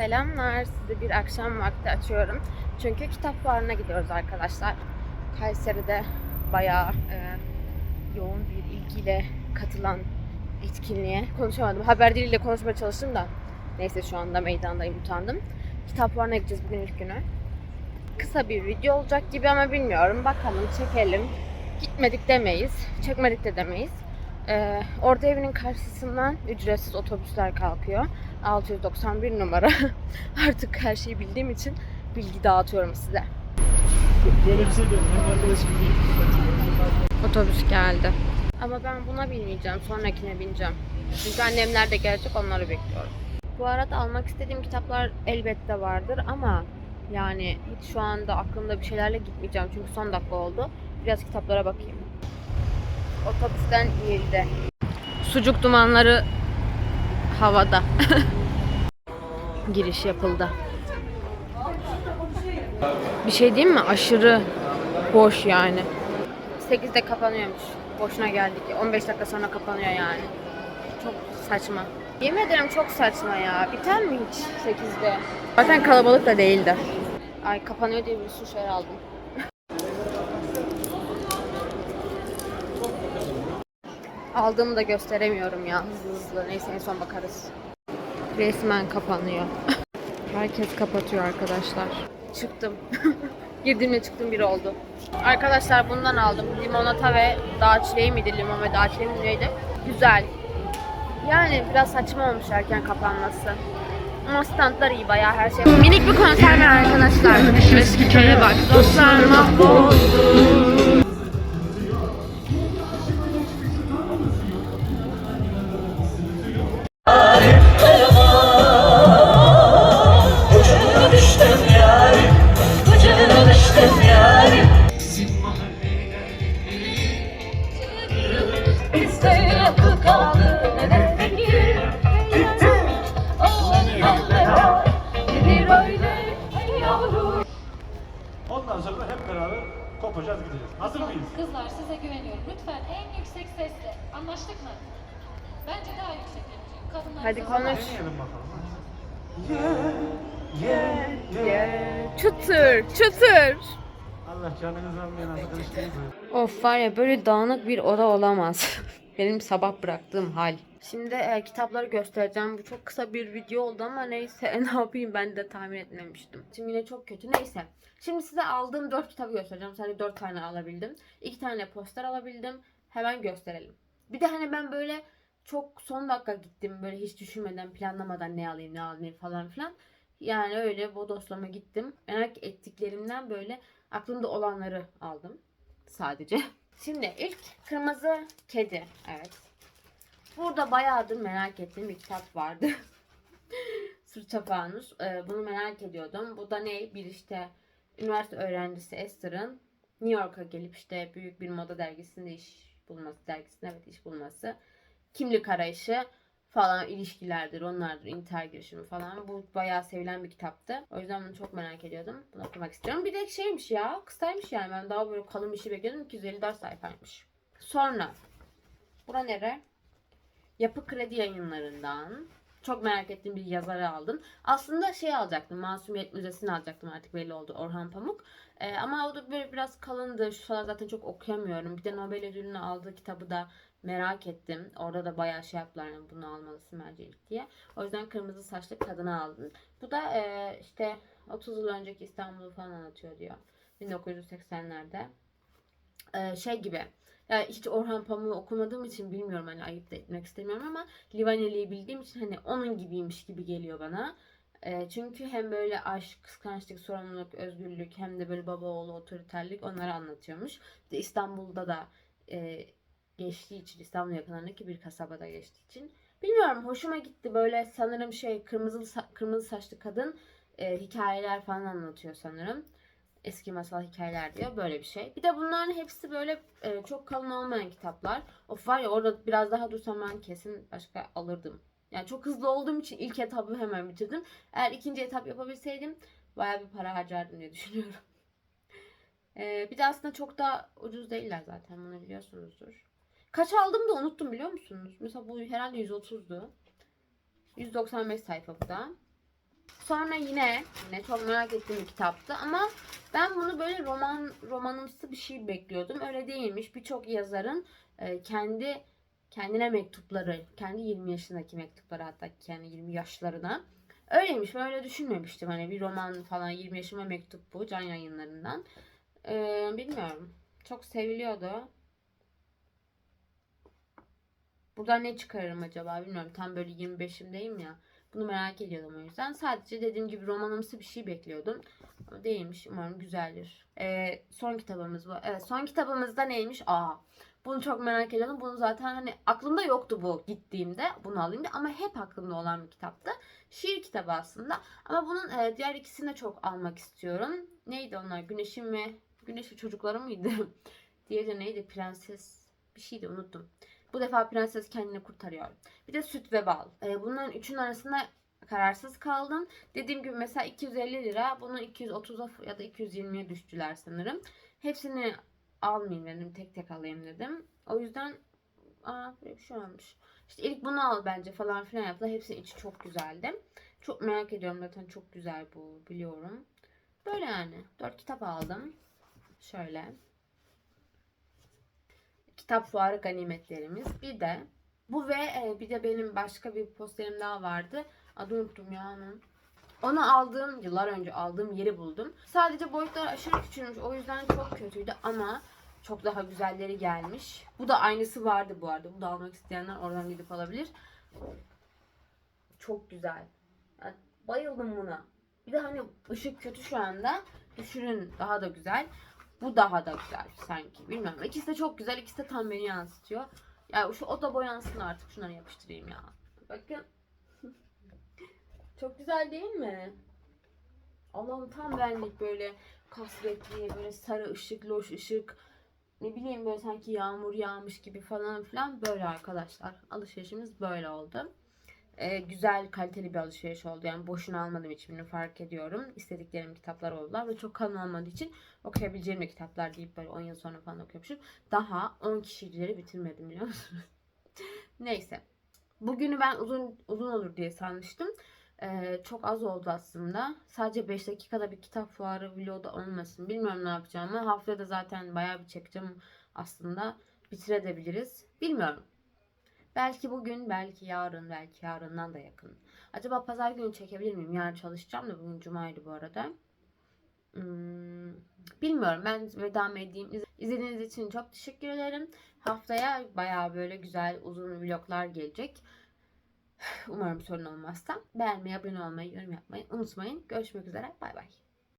Selamlar. Sizi bir akşam vakti açıyorum. Çünkü kitap fuarına gidiyoruz arkadaşlar. Kayseri'de bayağı e, yoğun bir ilgiyle katılan etkinliğe konuşamadım. Haber diliyle konuşmaya çalıştım da neyse şu anda meydandayım utandım. Kitap fuarına gideceğiz bugün ilk günü. Kısa bir video olacak gibi ama bilmiyorum. Bakalım çekelim. Gitmedik demeyiz. Çekmedik de demeyiz. Ee, orada evinin karşısından ücretsiz otobüsler kalkıyor. 691 numara. Artık her şeyi bildiğim için bilgi dağıtıyorum size. Böyle bir şey diyorum. Arkadaşım Otobüs geldi. Ama ben buna binmeyeceğim. Sonrakine bineceğim. Çünkü annemler de gelecek onları bekliyorum. Bu arada almak istediğim kitaplar elbette vardır ama yani hiç şu anda aklımda bir şeylerle gitmeyeceğim. Çünkü son dakika oldu. Biraz kitaplara bakayım. Otobüsten inildi. Sucuk dumanları havada. Giriş yapıldı. Bir şey diyeyim mi? Aşırı boş yani. 8'de kapanıyormuş. Boşuna geldik. 15 dakika sonra kapanıyor yani. Çok saçma. Yemin ederim çok saçma ya. Biter mi hiç 8'de? Zaten kalabalık da değildi. Ay kapanıyor diye bir şey aldım. Aldığımı da gösteremiyorum ya hızlı hızlı. Neyse en son bakarız. Resmen kapanıyor. Herkes kapatıyor arkadaşlar. Çıktım. Girdiğimde çıktım bir oldu. Arkadaşlar bundan aldım. Limonata ve dağ çileği miydi? Limon ve dağ çileği mi neydi? Güzel. Yani biraz saçma olmuş erken kapanması. Ama standlar iyi bayağı her şey. Minik bir konser var arkadaşlar. Eski köye bak. Dostlar mahvoldu. Kopacağız gideceğiz. Hazır mıyız? Kızlar size güveniyorum. Lütfen en yüksek sesle. Anlaştık mı? Bence daha yüksek yapacağım. Kadınlar Hadi size- konuş. Deneyelim bakalım. Çıtır, çıtır. Allah canınızı almayan arkadaşlarınız Of var ya böyle dağınık bir oda olamaz. Benim sabah bıraktığım hal. Şimdi e, kitapları göstereceğim. Bu çok kısa bir video oldu ama neyse ne yapayım ben de tahmin etmemiştim. Şimdi yine çok kötü neyse. Şimdi size aldığım 4 kitabı göstereceğim. Sadece 4 tane alabildim. 2 tane poster alabildim. Hemen gösterelim. Bir de hani ben böyle çok son dakika gittim. Böyle hiç düşünmeden planlamadan ne alayım ne alayım falan filan. Yani öyle bodoslama gittim. Merak ettiklerimden böyle aklımda olanları aldım sadece. Şimdi ilk kırmızı kedi. Evet. Burada bayağıdır merak ettiğim bir kitap vardı. Sırt çapağınız. Ee, bunu merak ediyordum. Bu da ne? Bir işte üniversite öğrencisi Esther'ın New York'a gelip işte büyük bir moda dergisinde iş bulması, dergisinde evet iş bulması. Kimlik arayışı falan ilişkilerdir, onlardır, intihar girişimi falan. Bu bayağı sevilen bir kitaptı. O yüzden bunu çok merak ediyordum. Bunu okumak istiyorum. Bir de şeymiş ya, kısaymış yani. Ben daha böyle kalın bir şey bekliyordum. 254 sayfaymış. Sonra, bura nere? Yapı Kredi yayınlarından. Çok merak ettiğim bir yazarı aldım. Aslında şey alacaktım. Masumiyet Müzesi'ni alacaktım artık belli oldu. Orhan Pamuk. Ee, ama o da böyle biraz kalındı. Şu sıralar zaten çok okuyamıyorum. Bir de Nobel ödülünü aldığı kitabı da merak ettim. Orada da bayağı şey yaptılar. Yani bunu almalısın mercelik diye. O yüzden kırmızı saçlı kadını aldım. Bu da e, işte 30 yıl önceki İstanbul'u falan anlatıyor diyor. 1980'lerde. E, şey gibi. Ya hiç Orhan Pamuk'u okumadığım için bilmiyorum hani ayıp da etmek istemiyorum ama Livaneli'yi bildiğim için hani onun gibiymiş gibi geliyor bana. E, çünkü hem böyle aşk, kıskançlık, sorumluluk, özgürlük hem de böyle baba oğlu otoriterlik onları anlatıyormuş. Bir İstanbul'da da e, geçtiği için İstanbul yakınlarındaki bir kasabada geçtiği için. Bilmiyorum hoşuma gitti böyle sanırım şey kırmızı kırmızı saçlı kadın e, hikayeler falan anlatıyor sanırım. Eski masal hikayeler diyor böyle bir şey. Bir de bunların hepsi böyle e, çok kalın olmayan kitaplar. Of var ya orada biraz daha dursam ben kesin başka alırdım. Yani çok hızlı olduğum için ilk etabı hemen bitirdim. Eğer ikinci etap yapabilseydim bayağı bir para harcardım diye düşünüyorum. E, bir de aslında çok da ucuz değiller zaten bunu biliyorsunuzdur. Kaç aldım da unuttum biliyor musunuz? Mesela bu herhalde 130'du. 195 sayfa bu da. Sonra yine yine çok merak ettiğim bir kitaptı ama ben bunu böyle roman romanımsı bir şey bekliyordum. Öyle değilmiş. Birçok yazarın e, kendi kendine mektupları, kendi 20 yaşındaki mektupları hatta kendi 20 yaşlarına. Öyleymiş. Ben öyle düşünmemiştim. Hani bir roman falan 20 yaşıma mektup bu can yayınlarından. Ee, bilmiyorum. Çok seviliyordu. Buradan ne çıkarırım acaba bilmiyorum. Tam böyle 25'imdeyim ya. Bunu merak ediyordum o yüzden. Sadece dediğim gibi romanımsı bir şey bekliyordum. Ama değilmiş. Umarım güzeldir. Ee, son kitabımız bu. Evet son kitabımızda neymiş? Aa bunu çok merak ediyordum. Bunu zaten hani aklımda yoktu bu gittiğimde. Bunu alayım diye. Ama hep aklımda olan bir kitaptı. Şiir kitabı aslında. Ama bunun e, diğer ikisini de çok almak istiyorum. Neydi onlar? Güneşin ve Güneş ve çocukları mıydı? Diğeri neydi? Prenses bir şeydi unuttum. Bu defa prenses kendini kurtarıyor. Bir de süt ve bal. E, bunların üçünün arasında kararsız kaldım. Dediğim gibi mesela 250 lira. Bunu 230'a ya da 220'ye düştüler sanırım. Hepsini almayayım dedim. Tek tek alayım dedim. O yüzden aa böyle bir şey olmuş. İşte ilk bunu al bence falan filan yaptılar. Hepsinin içi çok güzeldi. Çok merak ediyorum zaten çok güzel bu biliyorum. Böyle yani. Dört kitap aldım. Şöyle. Kitap fuarı ganimetlerimiz. Bir de bu ve e, bir de benim başka bir posterim daha vardı. Adını unuttum ya onun. Onu aldığım, yıllar önce aldığım yeri buldum. Sadece boyutlar aşırı küçülmüş. O yüzden çok kötüydü ama çok daha güzelleri gelmiş. Bu da aynısı vardı bu arada. Bu da almak isteyenler oradan gidip alabilir. Çok güzel. Ben bayıldım buna. Bir de hani ışık kötü şu anda. Düşürün daha da güzel. Bu daha da güzel sanki. Bilmiyorum. İkisi de çok güzel. İkisi de tam beni yansıtıyor. Ya şu oda boyansın artık. Şunları yapıştırayım ya. Bakın. çok güzel değil mi? Allah'ım tam benlik böyle kasvetli, böyle sarı ışık, loş ışık. Ne bileyim böyle sanki yağmur yağmış gibi falan filan. Böyle arkadaşlar. Alışverişimiz böyle oldu. Ee, güzel, kaliteli bir alışveriş oldu. Yani boşuna almadım hiçbirini fark ediyorum. İstediklerim kitaplar oldular ve çok kalın olmadığı için okuyabileceğim de kitaplar deyip böyle 10 yıl sonra falan okuyormuşum. Daha 10 kişileri bitirmedim biliyor musunuz? Neyse. Bugünü ben uzun uzun olur diye sanmıştım. Ee, çok az oldu aslında. Sadece 5 dakikada bir kitap fuarı vlogu da olmasın. Bilmiyorum ne yapacağımı. Haftaya da zaten bayağı bir çekeceğim aslında. Bitirebiliriz. Bilmiyorum. Belki bugün, belki yarın, belki yarından da yakın. Acaba pazar günü çekebilir miyim? Yarın çalışacağım da bugün cumaydı bu arada. Hmm, bilmiyorum. Ben veda edeyim. İz- İzlediğiniz için çok teşekkür ederim. Haftaya bayağı böyle güzel uzun vloglar gelecek. Umarım sorun olmazsa. Beğenmeyi, abone olmayı, yorum yapmayı unutmayın. Görüşmek üzere. Bay bay.